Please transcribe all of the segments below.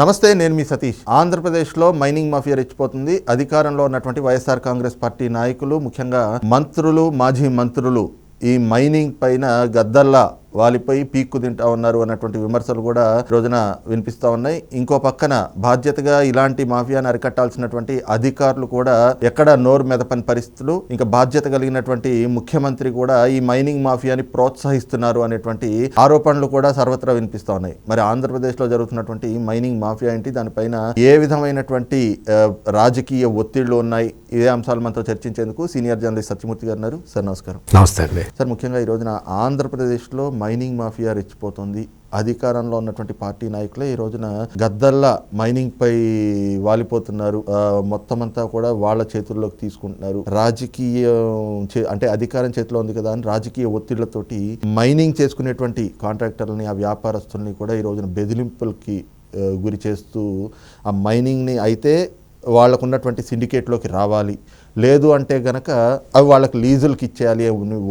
నమస్తే నేను మీ సతీష్. ఆంధ్రప్రదేశ్లో మైనింగ్ మాఫియా రెచ్చిపోతుంది. అధికారంలో ఉన్నటువంటి వైఎస్ఆర్ కాంగ్రెస్ పార్టీ నాయకులు ముఖ్యంగా మంత్రులు మాజీ మంత్రులు ఈ మైనింగ్ పైన గద్దల్లా వాలిపోయి పీక్కు తింటా ఉన్నారు అన్నటువంటి విమర్శలు కూడా రోజున వినిపిస్తూ ఉన్నాయి. ఇంకో పక్కన బాధ్యతగా ఇలాంటి మాఫియాను అరికట్టాల్సినటువంటి అధికారులు కూడా ఎక్కడ నోరు మెదపని పరిస్థితులు ఇంకా బాధ్యత కలిగినటువంటి ముఖ్యమంత్రి కూడా ఈ మైనింగ్ మాఫియాని ప్రోత్సహిస్తున్నారు అనేటువంటి ఆరోపణలు కూడా సర్వత్రా వినిపిస్తూ ఉన్నాయి. మరి ఆంధ్రప్రదేశ్లో జరుగుతున్నటువంటి మైనింగ్ మాఫియా ఏంటి? దానిపైన ఏ విధమైనటువంటి రాజకీయ ఒత్తిళ్ళు ఉన్నాయి? ఇదే అంశాలు మనతో చర్చించేందుకు సీనియర్ జర్నలిస్ట్ సత్యమూర్తి గారు ఉన్నారు. సార్ నమస్కారం. నమస్తే సార్ ముఖ్యంగా ఈ రోజున ఆంధ్రప్రదేశ్లో మైనింగ్ మాఫియా రెచ్చిపోతుంది. అధికారంలో ఉన్నటువంటి పార్టీ నాయకులే ఈ రోజున గద్దల్లా మైనింగ్ పై వాలిపోతున్నారు. మొత్తం అంతా కూడా వాళ్ళ చేతుల్లోకి తీసుకుంటున్నారు. రాజకీయ చే- అంటే అధికారం చేతిలో ఉంది కదా అని రాజకీయ ఒత్తిళ్ళతోటి మైనింగ్ చేసుకునేటువంటి కాంట్రాక్టర్లని ఆ వ్యాపారస్తుల్ని కూడా ఈ రోజున బెదిరింపులకి గురి చేస్తూ ఆ మైనింగ్ని అయితే వాళ్ళకు ఉన్నటువంటి సిండికేట్లోకి రావాలి. లేదు అంటే గనక అవి వాళ్ళకి లీజులకి ఇచ్చేయాలి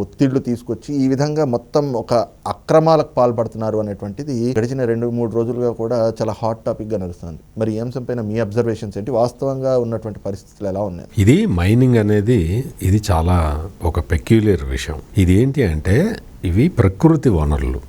ఒత్తిళ్ళు తీసుకొచ్చి ఈ విధంగా మొత్తం ఒక అక్రమాలకు పాల్పడుతున్నారు అనేటువంటిది గడిచిన రెండు మూడు రోజులుగా కూడా చాలా హాట్ టాపిక్గా నడుస్తుంది. మరి ఈ అంశం పైన మీ అబ్జర్వేషన్స్ ఏంటి? వాస్తవంగా ఉన్నటువంటి పరిస్థితులు ఎలా ఉన్నాయి? ఇది మైనింగ్ అనేది ఇది చాలా ఒక పెక్యులర్ విషయం. ఇది ఏంటి అంటే ఇవి ప్రకృతి వనరులు.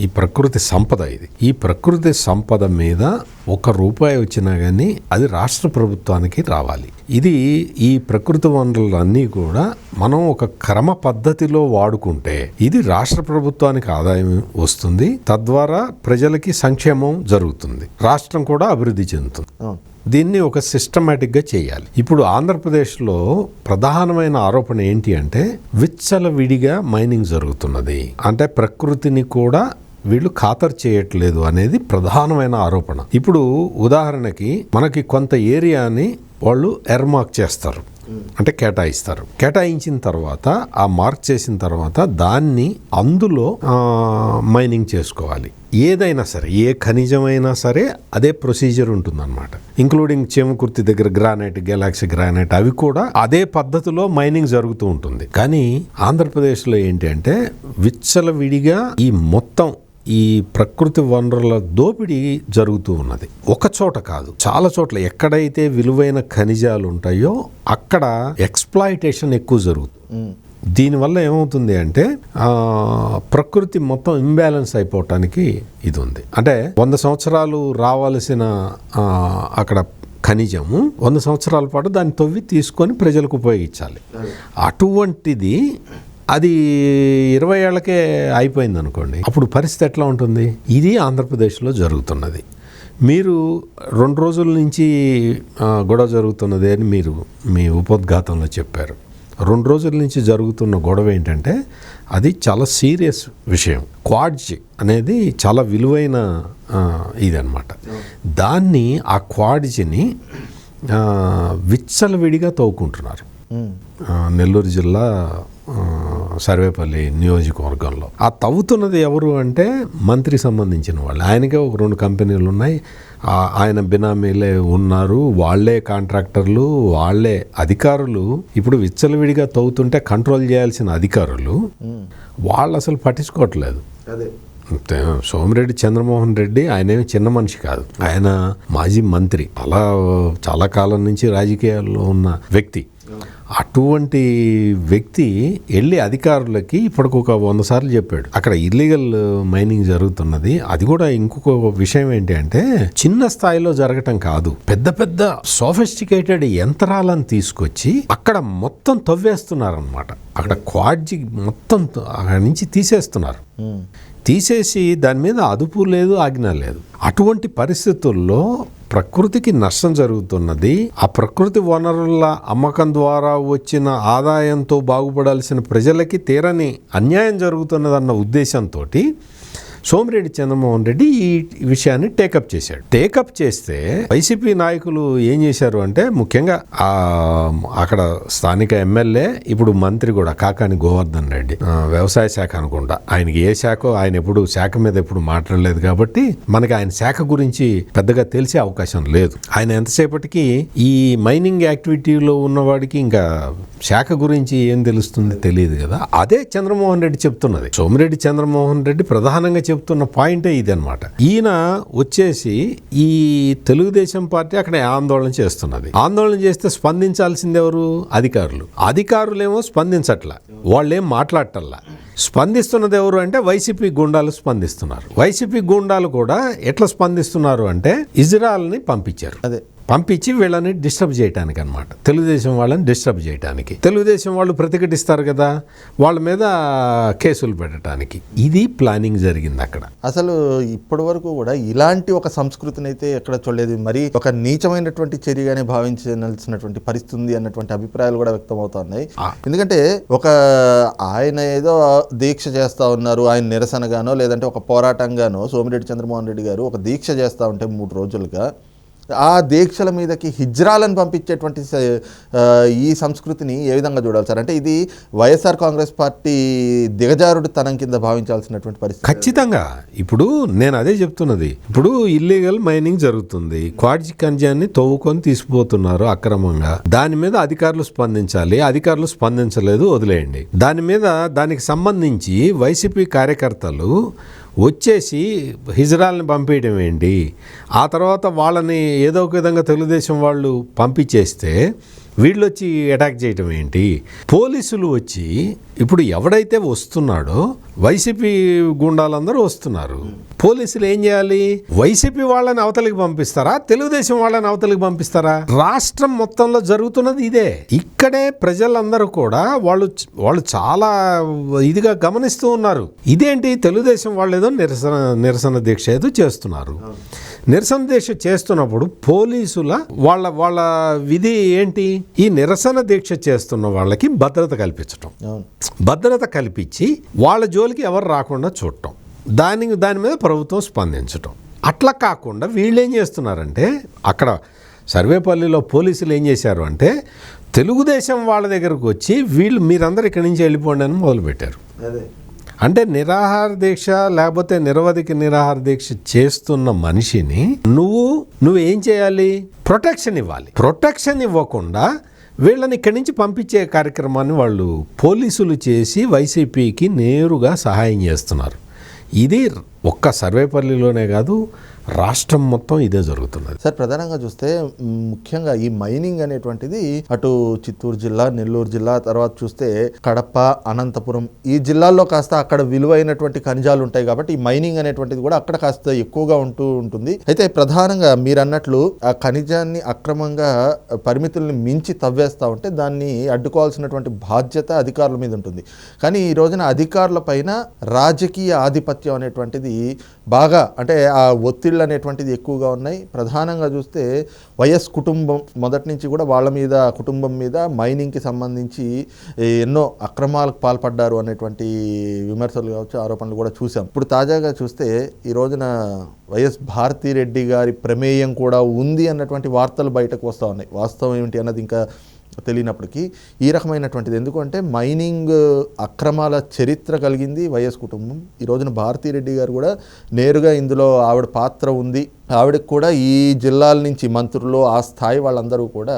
ఈ ప్రకృతి సంపద ఇది. ఈ ప్రకృతి సంపద మీద ఒక రూపాయి వచ్చినా కానీ అది రాష్ట్ర ప్రభుత్వానికి రావాలి. ఇది ఈ ప్రకృతి వనరులన్నీ కూడా మనం ఒక క్రమ పద్ధతిలో వాడుకుంటే ఇది రాష్ట్ర ప్రభుత్వానికి ఆదాయం వస్తుంది. తద్వారా ప్రజలకి సంక్షేమం జరుగుతుంది. రాష్ట్రం కూడా అభివృద్ధి చెందుతుంది. దీన్ని ఒక సిస్టమేటిక్గా చేయాలి. ఇప్పుడు ఆంధ్రప్రదేశ్లో ప్రధానమైన ఆరోపణ ఏంటి అంటే విచ్చలవిడిగా మైనింగ్ జరుగుతున్నది. అంటే ప్రకృతిని కూడా వీళ్ళు ఖాతరు చేయట్లేదు అనేది ప్రధానమైన ఆరోపణ. ఇప్పుడు ఉదాహరణకి మనకి కొంత ఏరియాని వాళ్ళు ఎర్మార్క్ చేస్తారు. అంటే కేటాయిస్తారు. కేటాయించిన తర్వాత ఆ మార్క్ చేసిన తర్వాత దాన్ని అందులో మైనింగ్ చేసుకోవాలి. ఏదైనా సరే ఏ ఖనిజమైనా సరే అదే ప్రొసీజర్ ఉంటుందన్నమాట. ఇంక్లూడింగ్ చేమకుర్తి దగ్గర గ్రానైట్ గెలాక్సీ గ్రానైట్ అవి కూడా అదే పద్ధతిలో మైనింగ్ జరుగుతూ ఉంటుంది. కానీ ఆంధ్రప్రదేశ్లో ఏంటి అంటే విచ్చలవిడిగా ఈ మొత్తం ఈ ప్రకృతి వనరుల దోపిడీ జరుగుతూ ఉన్నది. ఒక చోట కాదు చాలా చోట్ల ఎక్కడైతే విలువైన ఖనిజాలు ఉంటాయో అక్కడ ఎక్స్ప్లాయిటేషన్ ఎక్కువ జరుగుతుంది. దీనివల్ల ఏమవుతుంది అంటే ఆ, ప్రకృతి మొత్తం ఇంబ్యాలెన్స్ అయిపోవటానికి ఇది ఉంది అంటే వంద సంవత్సరాలు రావాల్సిన అక్కడ ఖనిజము వంద సంవత్సరాల పాటు దాన్ని తవ్వి తీసుకొని ప్రజలకు ఉపయోగించాలి. అటువంటిది అది ఇరవై ఏళ్ళకే అయిపోయింది అనుకోండి అప్పుడు పరిస్థితి ఎట్లా ఉంటుంది? ఇది ఆంధ్రప్రదేశ్లో జరుగుతున్నది. మీరు రెండు రోజుల నుంచి గొడవ జరుగుతున్నది అని మీరు మీ ఉపోద్ఘాతంలో చెప్పారు. రెండు రోజుల నుంచి జరుగుతున్న గొడవ ఏంటంటే అది చాలా సీరియస్ విషయం. క్వాడ్జ్ అనేది చాలా విలువైన ఆ, ఇదన్నమాట. దాన్ని ఆ క్వాడ్జిని విచ్చలవిడిగా తవ్వుకుంటున్నారు. నెల్లూరు జిల్లా సర్వేపల్లి నియోజకవర్గంలో. ఆ తవ్వుతున్నది ఎవరు అంటే మంత్రికి సంబంధించిన వాళ్ళు. ఆయనకే ఒక రెండు కంపెనీలు ఉన్నాయి. ఆయన బినామీలే ఉన్నారు. వాళ్ళే కాంట్రాక్టర్లు వాళ్ళే అధికారులు. ఇప్పుడు విచ్చలవిడిగా తవ్వుతుంటే కంట్రోల్ చేయాల్సిన అధికారులు. వాళ్ళు అసలు పట్టించుకోవట్లేదు. అదే. సోమిరెడ్డి చంద్రమోహన్ రెడ్డి ఆయనేమి చిన్న మనిషి కాదు. ఆయన మాజీ మంత్రి. అలా చాలా కాలం నుంచి రాజకీయాల్లో ఉన్న వ్యక్తి. అటువంటి వ్యక్తి వెళ్ళి అధికారులకి ఇప్పటికి ఒక వంద సార్లు చెప్పాడు. అక్కడ ఇల్లీగల్ మైనింగ్ జరుగుతున్నది. అది కూడా ఇంకొక విషయం ఏంటి అంటే చిన్న స్థాయిలో జరగటం కాదు. పెద్ద పెద్ద సోఫిస్టికేటెడ్ యంత్రాలను తీసుకొచ్చి అక్కడ మొత్తం తవ్వేస్తున్నారనమాట అక్కడ క్వాడ్జి మొత్తం అక్కడ నుంచి తీసేస్తున్నారు. తీసేసి దాని మీద అదుపు లేదు ఆజ్ఞ లేదు. అటువంటి పరిస్థితుల్లో ప్రకృతికి నష్టం జరుగుతున్నది ఆ ప్రకృతి వనరుల అమ్మకం ద్వారా వచ్చిన ఆదాయంతో బాగుపడాల్సిన ప్రజలకి తీరని అన్యాయం జరుగుతున్నదన్న ఉద్దేశంతో సోమిరెడ్డి చంద్రమోహన్ రెడ్డి ఈ విషయాన్ని టేకప్ చేశాడు. టేకప్ చేస్తే వైసీపీ నాయకులు ఏం చేశారు అంటే ముఖ్యంగా ఆ అక్కడ స్థానిక ఎమ్మెల్యే ఇప్పుడు మంత్రి కూడా కాకాని గోవర్ధన్ రెడ్డి వ్యవసాయ శాఖ అనుకుంటా. ఆయనకి ఏ శాఖ ఆయన ఎప్పుడు శాఖ మీద ఎప్పుడు మాట్లాడలేదు కాబట్టి మనకి ఆయన శాఖ గురించి పెద్దగా తెలిసే అవకాశం లేదు. ఆయన ఎంతసేపటికి ఈ మైనింగ్ యాక్టివిటీలో ఉన్నవాడికి ఇంకా శాఖ గురించి ఏం తెలుస్తుంది తెలియదు కదా. అదే చంద్రమోహన్ రెడ్డి చెప్తున్నది. సోమిరెడ్డి చంద్రమోహన్ రెడ్డి ప్రధానంగా చెప్తున్న పాయింటే ఇది అనమాట ఈయన వచ్చేసి ఈ తెలుగుదేశం పార్టీ అక్కడ ఆందోళన చేస్తున్నది. ఆందోళన చేస్తే స్పందించాల్సింది ఎవరు? అధికారులు. అధికారులేమో స్పందించట్ల. వాళ్ళేం మాట్లాడటల్లా. స్పందిస్తున్నది ఎవరు అంటే వైసీపీ గుండాలు స్పందిస్తున్నారు. వైసీపీ గుండాలు కూడా ఎట్లా స్పందిస్తున్నారు అంటే ఇజ్రాయల్ని పంపించారు. అదే. పంపించి వీళ్ళని డిస్టర్బ్ చేయడానికి అనమాట తెలుగుదేశం వాళ్ళని డిస్టర్బ్ చేయడానికి తెలుగుదేశం వాళ్ళు ప్రతిఘటిస్తారు కదా వాళ్ళ మీద కేసులు పెట్టడానికి ఇది ప్లానింగ్ జరిగింది అక్కడ అసలు ఇప్పటి వరకు కూడా ఇలాంటి ఒక సంస్కృతిని అయితే ఎక్కడ చూడలేదు. మరి ఒక నీచమైనటువంటి చర్యగానే భావించాల్సినటువంటి పరిస్థితి ఉంది అన్నటువంటి అభిప్రాయాలు కూడా వ్యక్తం అవుతున్నాయి ఆ. ఎందుకంటే ఒక ఆయన ఏదో దీక్ష చేస్తా ఉన్నారు ఆయన నిరసనగానో లేదంటే ఒక పోరాటంగానో సోమిరెడ్డి చంద్రమోహన్ రెడ్డి గారు ఒక దీక్ష చేస్తా ఉంటే మూడు రోజులుగా ఆ దీక్షల మీదకి హిజ్రాలను పంపించేటువంటి ఈ సంస్కృతిని ఏ విధంగా చూడాలి సార్? అంటే ఇది వైఎస్ఆర్ కాంగ్రెస్ పార్టీ దిగజారుడు తనం కింద భావించాల్సినటువంటి పరిస్థితి. ఖచ్చితంగా. ఇప్పుడు నేను అదే చెప్తున్నది. ఇప్పుడు ఇల్లీగల్ మైనింగ్ జరుగుతుంది. క్వాడ్జి ఖనిజాన్ని తవ్వుకొని తీసుకుపోతున్నారు అక్రమంగా. దాని మీద అధికారులు స్పందించాలి. అధికారులు స్పందించలేదు వదిలేయండి. దాని మీద దానికి సంబంధించి వైసీపీ కార్యకర్తలు వచ్చేసి హిజ్రాల్ని పంపించడం ఏంటి? ఆ తర్వాత వాళ్ళని ఏదో ఒక విధంగా తెలుగుదేశం వాళ్ళు పంపించేస్తే వీళ్ళు వచ్చి అటాక్ చేయటం ఏంటి? పోలీసులు వచ్చి ఇప్పుడు ఎవడైతే వస్తున్నాడో వైసీపీ గుండాలందరూ వస్తున్నారు. పోలీసులు ఏం చేయాలి? వైసీపీ వాళ్ళని అవతలికి పంపిస్తారా? తెలుగుదేశం వాళ్ళని అవతలికి పంపిస్తారా? రాష్ట్రం మొత్తంలో జరుగుతున్నది ఇదే. ఇక్కడే ప్రజలందరూ కూడా వాళ్ళు వాళ్ళు చాలా ఇదిగా గమనిస్తూ ఉన్నారు. ఇదేంటి? తెలుగుదేశం వాళ్ళు ఏదో నిరసన నిరసన దీక్ష ఏదో చేస్తున్నారు. నిరసన దీక్ష చేస్తున్నప్పుడు పోలీసుల వాళ్ళ వాళ్ళ విధి ఏంటి? ఈ నిరసన దీక్ష చేస్తున్న వాళ్ళకి భద్రత కల్పించటం. భద్రత కల్పించి వాళ్ళ జోలికి ఎవరు రాకుండా చూడటం. దానికి దాని మీద ప్రభుత్వం స్పందించటం. అట్లా కాకుండా వీళ్ళు ఏం చేస్తున్నారంటే అక్కడ సర్వేపల్లిలో పోలీసులు ఏం చేశారు అంటే తెలుగుదేశం వాళ్ళ దగ్గరకు వచ్చి వీళ్ళు మీరందరూ ఇక్కడి నుంచి వెళ్ళిపోండి అని మొదలుపెట్టారు. అదే. అంటే నిరాహార దీక్ష లేకపోతే నిరవధిక నిరాహార దీక్ష చేస్తున్న మనిషిని నువ్వు నువ్వేం చేయాలి? ప్రొటెక్షన్ ఇవ్వాలి. ప్రొటెక్షన్ ఇవ్వకుండా వీళ్ళని ఇక్కడి నుంచి పంపించే కార్యక్రమాన్ని వాళ్ళు పోలీసులు చేసి వైసీపీకి నేరుగా సహాయం చేస్తున్నారు. ఇది ఒక్క సర్వేపల్లిలోనే కాదు రాష్ట్రం మొత్తం ఇదే జరుగుతున్నది. సార్ ప్రధానంగా చూస్తే ముఖ్యంగా ఈ మైనింగ్ అనేటువంటిది అటు చిత్తూరు జిల్లా నెల్లూరు జిల్లా తర్వాత చూస్తే కడప అనంతపురం ఈ జిల్లాల్లో కాస్త అక్కడ విలువైనటువంటి ఖనిజాలు ఉంటాయి కాబట్టి ఈ మైనింగ్ అనేటువంటిది కూడా అక్కడ కాస్త ఎక్కువగా ఉంటూ ఉంటుంది. అయితే ప్రధానంగా మీరు అన్నట్లు ఆ ఖనిజాన్ని అక్రమంగా పరిమితుల్ని మించి తవ్వేస్తా ఉంటే దాన్ని అడ్డుకోవాల్సినటువంటి బాధ్యత అధికారుల మీద ఉంటుంది. కానీ ఈ రోజున అధికారుల పైన రాజకీయ ఆధిపత్యం అనేటువంటిది బాగా అంటే ఆ ఒత్తిళ్ళ అనేటువంటిది ఎక్కువగా ఉన్నాయి. ప్రధానంగా చూస్తే వైఎస్ కుటుంబం మొదటి నుంచి కూడా వాళ్ళ మీద కుటుంబం మీద మైనింగ్కి సంబంధించి ఎన్నో అక్రమాలకు పాల్పడ్డారు అనేటువంటి విమర్శలు కావచ్చు ఆరోపణలు కూడా చూసాం. ఇప్పుడు తాజాగా చూస్తే ఈ రోజున వైఎస్ భారతిరెడ్డి గారి ప్రమేయం కూడా ఉంది అన్నటువంటి వార్తలు బయటకు వస్తూ ఉన్నాయి. వాస్తవం ఏమిటి అన్నది ఇంకా తెలియనప్పటికీ ఈ రకమైనటువంటిది. ఎందుకంటే మైనింగ్ అక్రమాల చరిత్ర కలిగింది వైఎస్ కుటుంబం. ఈ రోజున భారతీరెడ్డి గారు కూడా నేరుగా ఇందులో ఆవిడ పాత్ర ఉంది ఆవిడకి కూడా ఈ జిల్లాల నుంచి మంత్రులు ఆ స్థాయి వాళ్ళందరూ కూడా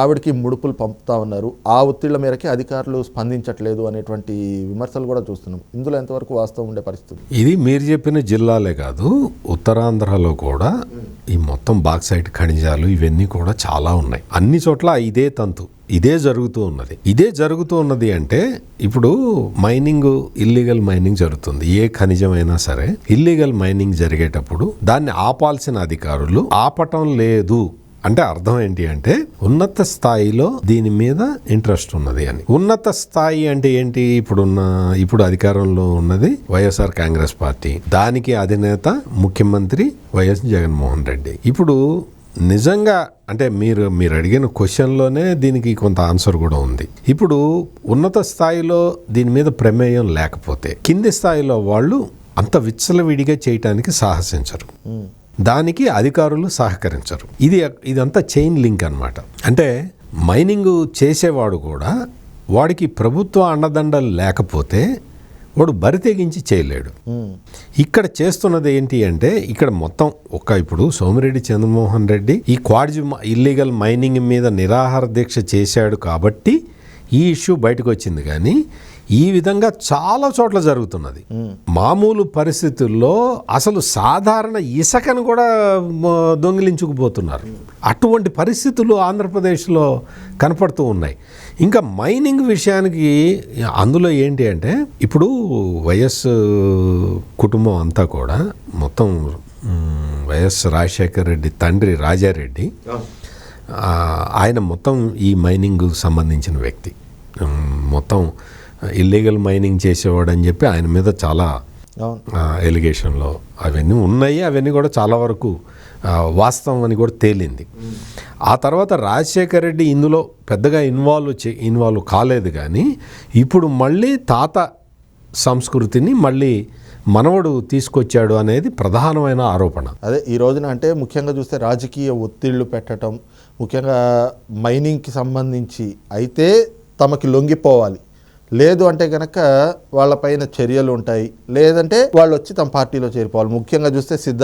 ఆవిడకి ముడుపులు పంపుతా ఉన్నారు. ఆ ఒత్తిళ్ళ మేరకి అధికారులు స్పందించట్లేదు అనేటువంటి విమర్శలు కూడా చూస్తున్నాం. ఇందులో ఎంతవరకు వాస్తవం ఉండే పరిస్థితి ఇది మీరు చెప్పిన జిల్లాలే కాదు ఉత్తరాంధ్రలో కూడా ఈ మొత్తం బాక్సైడ్ ఖనిజాలు ఇవన్నీ కూడా చాలా ఉన్నాయి. అన్ని చోట్ల ఇదే తంతు. ఇదే జరుగుతూ ఉన్నది. ఇదే జరుగుతూ ఉన్నది అంటే ఇప్పుడు మైనింగ్ ఇల్లీగల్ మైనింగ్ జరుగుతుంది. ఏ ఖనిజమైనా సరే ఇల్లీగల్ మైనింగ్ జరిగేటప్పుడు దాన్ని ఆపాల్సిన అధికారులు ఆపటం లేదు అంటే అర్థం ఏంటి అంటే ఉన్నత స్థాయిలో దీని మీద ఇంట్రెస్ట్ ఉన్నది అని. ఉన్నత స్థాయి అంటే ఏంటి? ఇప్పుడున్న ఇప్పుడు అధికారంలో ఉన్నది వైఎస్ఆర్ కాంగ్రెస్ పార్టీ. దానికి అధినేత ముఖ్యమంత్రి వైఎస్ జగన్మోహన్ రెడ్డి. ఇప్పుడు నిజంగా అంటే మీరు మీరు అడిగిన క్వశ్చన్లోనే దీనికి కొంత ఆన్సర్ కూడా ఉంది. ఇప్పుడు ఉన్నత స్థాయిలో దీని మీద ప్రమేయం లేకపోతే కింది స్థాయిలో వాళ్ళు అంత విచ్చలవిడిగా చేయటానికి సాహసించరు. దానికి అధికారులు సహకరించరు. ఇది ఇదంతా చైన్ లింక్ అన్నమాట. అంటే మైనింగ్ చేసేవాడు కూడా వాడికి ప్రభుత్వ అండదండలు లేకపోతే వాడు బరి తెగించి చేయలేడు. ఇక్కడ చేస్తున్నది ఏంటి అంటే ఇక్కడ మొత్తం ఒక ఇప్పుడు సోమిరెడ్డి చంద్రమోహన్ రెడ్డి ఈ క్వాడ్జి ఇల్లీగల్ మైనింగ్ మీద నిరాహార దీక్ష చేశాడు కాబట్టి ఈ ఇష్యూ బయటకు వచ్చింది కానీ ఈ విధంగా చాలా చోట్ల జరుగుతున్నది. మామూలు పరిస్థితుల్లో అసలు సాధారణ ఇసుకను కూడా దొంగిలించుకుపోతున్నారు. అటువంటి పరిస్థితులు ఆంధ్రప్రదేశ్లో కనపడుతూ ఉన్నాయి. ఇంకా మైనింగ్ విషయానికి అందులో ఏంటి అంటే ఇప్పుడు వైఎస్ కుటుంబం అంతా కూడా మొత్తం వైఎస్ రాజశేఖర రెడ్డి తండ్రి రాజారెడ్డి ఆయన మొత్తం ఈ మైనింగ్ సంబంధించిన వ్యక్తి. మొత్తం ఇల్లీగల్ మైనింగ్ చేసేవాడు అని చెప్పి ఆయన మీద చాలా ఎలిగేషన్లో అవన్నీ ఉన్నాయి. అవన్నీ కూడా చాలా వరకు వాస్తవం అని కూడా తేలింది. ఆ తర్వాత రాజశేఖర రెడ్డి ఇందులో పెద్దగా ఇన్వాల్వ్ చే ఇన్వాల్వ్ కాలేదు కానీ ఇప్పుడు మళ్ళీ తాత సంస్కృతిని మళ్ళీ మనవడు తీసుకొచ్చాడు అనేది ప్రధానమైన ఆరోపణ. అదే ఈ రోజున అంటే ముఖ్యంగా చూస్తే రాజకీయ ఒత్తిళ్ళు పెట్టడం ముఖ్యంగా మైనింగ్కి సంబంధించి అయితే తమకి లొంగిపోవాలి. లేదు అంటే కనుక వాళ్ళపైన చర్యలు ఉంటాయి. లేదంటే వాళ్ళు వచ్చి తమ పార్టీలో చేరిపోవాలి. ముఖ్యంగా చూస్తే సిద్ధ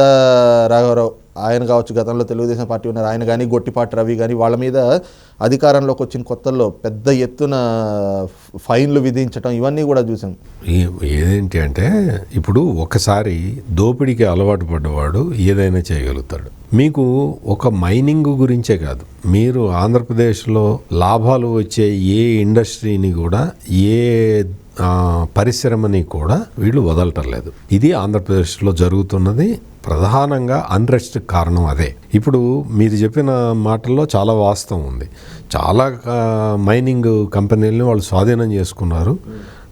రాఘవరావు ఆయన కావచ్చు గతంలో తెలుగుదేశం పార్టీ ఉన్నారు ఆయన కానీ గొట్టిపాటి రవి కానీ వాళ్ళ మీద అధికారంలోకి వచ్చిన కొత్తల్లో పెద్ద ఎత్తున ఫైన్లు విధించడం ఇవన్నీ కూడా చూసాం. ఏదేంటి అంటే ఇప్పుడు ఒకసారి దోపిడీకి అలవాటు పడ్డవాడు ఏదైనా చేయగలుగుతాడు. మీకు ఒక మైనింగ్ గురించే కాదు. మీరు ఆంధ్రప్రదేశ్లో లాభాలు వచ్చే ఏ ఇండస్ట్రీని కూడా ఏ పరిశ్రమని కూడా వీళ్ళు వదలటం లేదు ఇది ఆంధ్రప్రదేశ్లో జరుగుతున్నది ప్రధానంగా అన్రెస్ట్ కారణం అదే. ఇప్పుడు మీరు చెప్పిన మాటల్లో చాలా వాస్తవం ఉంది. చాలా మైనింగ్ కంపెనీలని వాళ్ళు స్వాధీనం చేసుకున్నారు.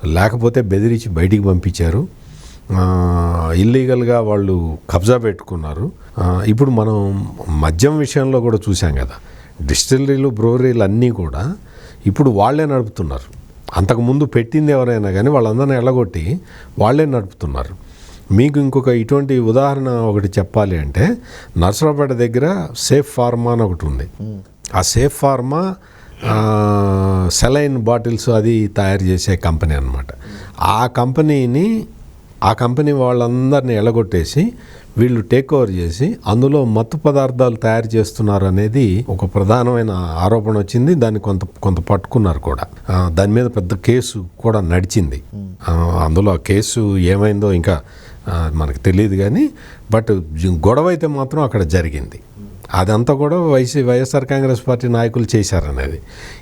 లేకపోతే బెదిరించి బయటికి పంపించారు. ఇల్లీగల్గా వాళ్ళు కబ్జా పెట్టుకున్నారు. ఇప్పుడు మనం మద్యం విషయంలో కూడా చూసాం కదా. డిస్టిలరీలు బ్రోవరీలు అన్నీ కూడా ఇప్పుడు వాళ్ళే నడుపుతున్నారు. అంతకుముందు పెట్టింది ఎవరైనా కానీ వాళ్ళందరినీ ఎల్లగొట్టి వాళ్ళే నడుపుతున్నారు. మీకు ఇంకొక ఇటువంటి ఉదాహరణ ఒకటి చెప్పాలి అంటే నర్సరావుపేట దగ్గర సేఫ్ ఫార్మా అని ఒకటి ఉంది. ఆ సేఫ్ ఫార్మా సెలైన్ బాటిల్స్ అది తయారు చేసే కంపెనీ అన్నమాట. ఆ కంపెనీని ఆ కంపెనీ వాళ్ళందరినీ ఎలగొట్టేసి వీళ్ళు టేక్ ఓవర్ చేసి అందులో మత్తు పదార్థాలు తయారు చేస్తున్నారు అనేది ఒక ప్రధానమైన ఆరోపణ వచ్చింది. దాన్ని కొంత కొంత పట్టుకున్నారు కూడా. దాని మీద పెద్ద కేసు కూడా నడిచింది. అందులో ఆ కేసు ఏమైందో ఇంకా మనకు తెలియదు కానీ బట్ గొడవ అయితే మాత్రం అక్కడ జరిగింది. అదంతా కూడా వైసీ వైఎస్ఆర్ కాంగ్రెస్ పార్టీ నాయకులు చేశారనేది.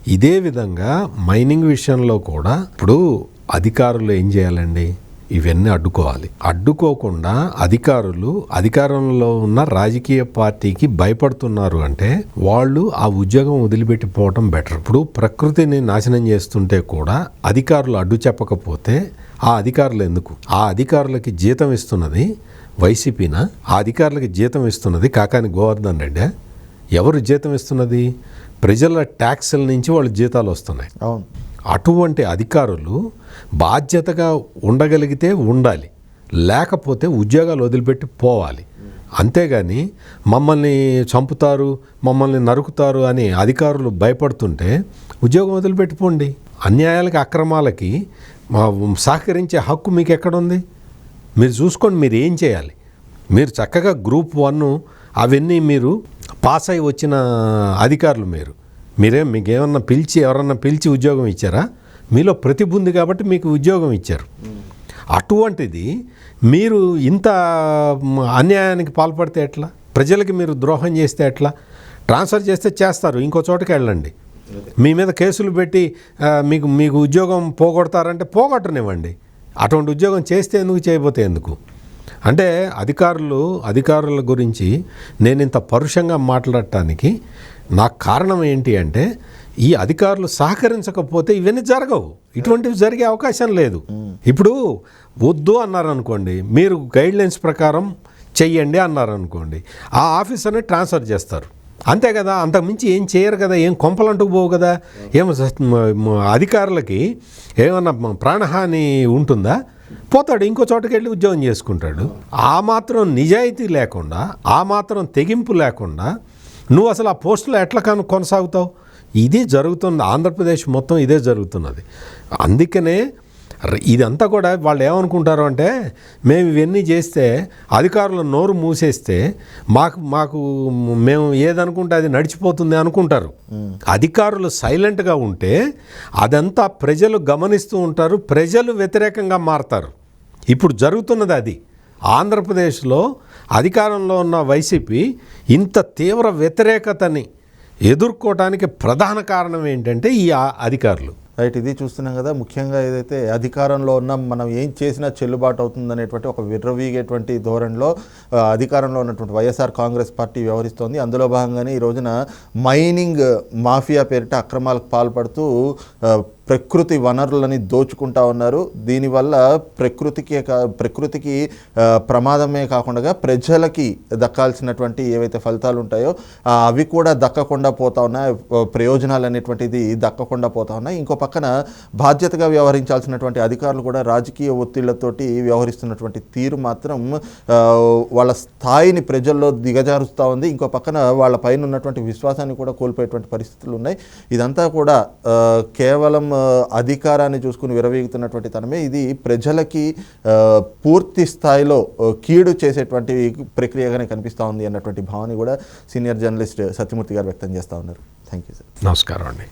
ఇదే విధంగా మైనింగ్ విషయంలో కూడా ఇప్పుడు అధికారులు ఏం చేయాలండి? ఇవన్నీ అడ్డుకోవాలి. అడ్డుకోకుండా అధికారులు అధికారంలో ఉన్న రాజకీయ పార్టీకి భయపడుతున్నారు అంటే వాళ్ళు ఆ ఉద్యోగం వదిలిపెట్టిపోవటం బెటర్. ఇప్పుడు ప్రకృతిని నాశనం చేస్తుంటే కూడా అధికారులు అడ్డు చెప్పకపోతే ఆ అధికారులు ఎందుకు? ఆ అధికారులకి జీతం ఇస్తున్నది వైసీపీనా? ఆ అధికారులకి జీతం ఇస్తున్నది కాకాని గోవర్ధన్ రెడ్డి? ఎవరు జీతం ఇస్తున్నది? ప్రజల ట్యాక్సుల నుంచి వాళ్ళు జీతాలు వస్తున్నాయి. అవును. అటువంటి అధికారులు బాధ్యతగా ఉండగలిగితే ఉండాలి లేకపోతే ఉద్యోగాలు వదిలిపెట్టి పోవాలి. అంతేగాని మమ్మల్ని చంపుతారు మమ్మల్ని నరుకుతారు అని అధికారులు భయపడుతుంటే ఉద్యోగం వదిలిపెట్టిపోండి. అన్యాయాలకి అక్రమాలకి సహకరించే హక్కు మీకు ఎక్కడుంది మీరు చూసుకోండి మీరు ఏం చేయాలి? మీరు చక్కగా గ్రూప్ వన్ అవన్నీ మీరు పాస్ అయి వచ్చిన అధికారులు మీరు. మీరే మీకు ఏమన్నా పిలిచి ఎవరన్నా పిలిచి ఉద్యోగం ఇచ్చారా? మీలో ప్రతిభ ఉంది కాబట్టి మీకు ఉద్యోగం ఇచ్చారు. అటువంటిది మీరు ఇంత అన్యాయానికి పాల్పడితే ఎట్లా? ప్రజలకి మీరు ద్రోహం చేస్తే ఎట్లా? ట్రాన్స్ఫర్ చేస్తే చేస్తారు ఇంకో చోటకి వెళ్ళండి. మీ మీద కేసులు పెట్టి మీకు మీకు ఉద్యోగం పోగొడతారంటే పోగొట్టనివ్వండి. అటువంటి ఉద్యోగం చేస్తే ఎందుకు చేయబోతే ఎందుకు? అంటే అధికారులు అధికారుల గురించి నేను ఇంత పరుషంగా మాట్లాడటానికి నాకు కారణం ఏంటి అంటే ఈ అధికారులు సహకరించకపోతే ఇవన్నీ జరగవు. ఇటువంటివి జరిగే అవకాశం లేదు. ఇప్పుడు వద్దు అన్నారనుకోండి మీరు గైడ్లైన్స్ ప్రకారం చెయ్యండి అన్నారనుకోండి ఆ ఆఫీసర్ని ట్రాన్స్ఫర్ చేస్తారు. అంతే కదా అంతకుమించి ఏం చేయరు కదా ఏం కొంపలంటూ పోవు కదా. ఏం అధికారులకి ఏమన్నా ప్రాణహాని ఉంటుందా? పోతాడు ఇంకో చోటకి వెళ్ళి ఉద్యోగం చేసుకుంటాడు. ఆ మాత్రం నిజాయితీ లేకుండా ఆ మాత్రం తెగింపు లేకుండా నువ్వు అసలు ఆ పోస్టులో ఎట్లా కను కొనసాగుతావు? ఇది జరుగుతుంది. ఆంధ్రప్రదేశ్ మొత్తం ఇదే జరుగుతున్నది. అందుకనే ఇదంతా కూడా వాళ్ళు ఏమనుకుంటారు అంటే మేము ఇవన్నీ చేస్తే అధికారులు నోరు మూసేస్తే మాకు మాకు మేము ఏదనుకుంటే అది నడిచిపోతుంది అనుకుంటారు. అధికారులు సైలెంట్గా ఉంటే అదంతా ప్రజలు గమనిస్తూ ఉంటారు ప్రజలు వ్యతిరేకంగా మారతారు. ఇప్పుడు జరుగుతున్నది అది. ఆంధ్రప్రదేశ్లో అధికారంలో ఉన్న వైసీపీ ఇంత తీవ్ర వ్యతిరేకతని ఎదుర్కోవటానికి ప్రధాన కారణం ఏంటంటే ఈ అధికారులు. రైట్ ఇది చూస్తున్నాం కదా ముఖ్యంగా ఏదైతే అధికారంలో ఉన్న మనం ఏం చేసినా చెల్లుబాటు అవుతుందనేటువంటి ఒక విర్రవీగేటువంటి ధోరణిలో అధికారంలో ఉన్నటువంటి వైఎస్ఆర్ కాంగ్రెస్ పార్టీ వ్యవహరిస్తోంది. అందులో భాగంగానే ఈ రోజున మైనింగ్ మాఫియా పేరిట అక్రమాలకు పాల్పడుతూ ప్రకృతి వనరులని దోచుకుంటా ఉన్నారు. దీనివల్ల ప్రకృతికి కా- ప్రకృతికి ప్రమాదమే కాకుండా ప్రజలకి దక్కాల్సినటువంటి ఏవైతే ఫలితాలు ఉంటాయో అవి కూడా దక్కకుండా పోతా ఉన్నాయి. ప్రయోజనాలు అనేటువంటిది దక్కకుండా పోతా ఉన్నాయి. ఇంకో పక్కన బాధ్యతగా వ్యవహరించాల్సినటువంటి అధికారులు కూడా రాజకీయ ఒత్తిళ్ళతోటి వ్యవహరిస్తున్నటువంటి తీరు మాత్రం వాళ్ళ స్థాయిని ప్రజల్లో దిగజారుస్తూ ఉంది. ఇంకో పక్కన వాళ్ళ పైన ఉన్నటువంటి విశ్వాసాన్ని కూడా కోల్పోయేటువంటి పరిస్థితులు ఉన్నాయి. ఇదంతా కూడా కేవలం అధికారాన్ని చూసుకుని విరవీగుతున్నటువంటి తనమే ఇది ప్రజలకి పూర్తి స్థాయిలో కీడు చేసేటువంటి ప్రక్రియగానే కనిపిస్తూ ఉంది అన్నటువంటి భావన కూడా సీనియర్ జర్నలిస్ట్ సత్యమూర్తి గారు వ్యక్తం చేస్తూ ఉన్నారు. థ్యాంక్ యూ సార్ నమస్కారం అండి.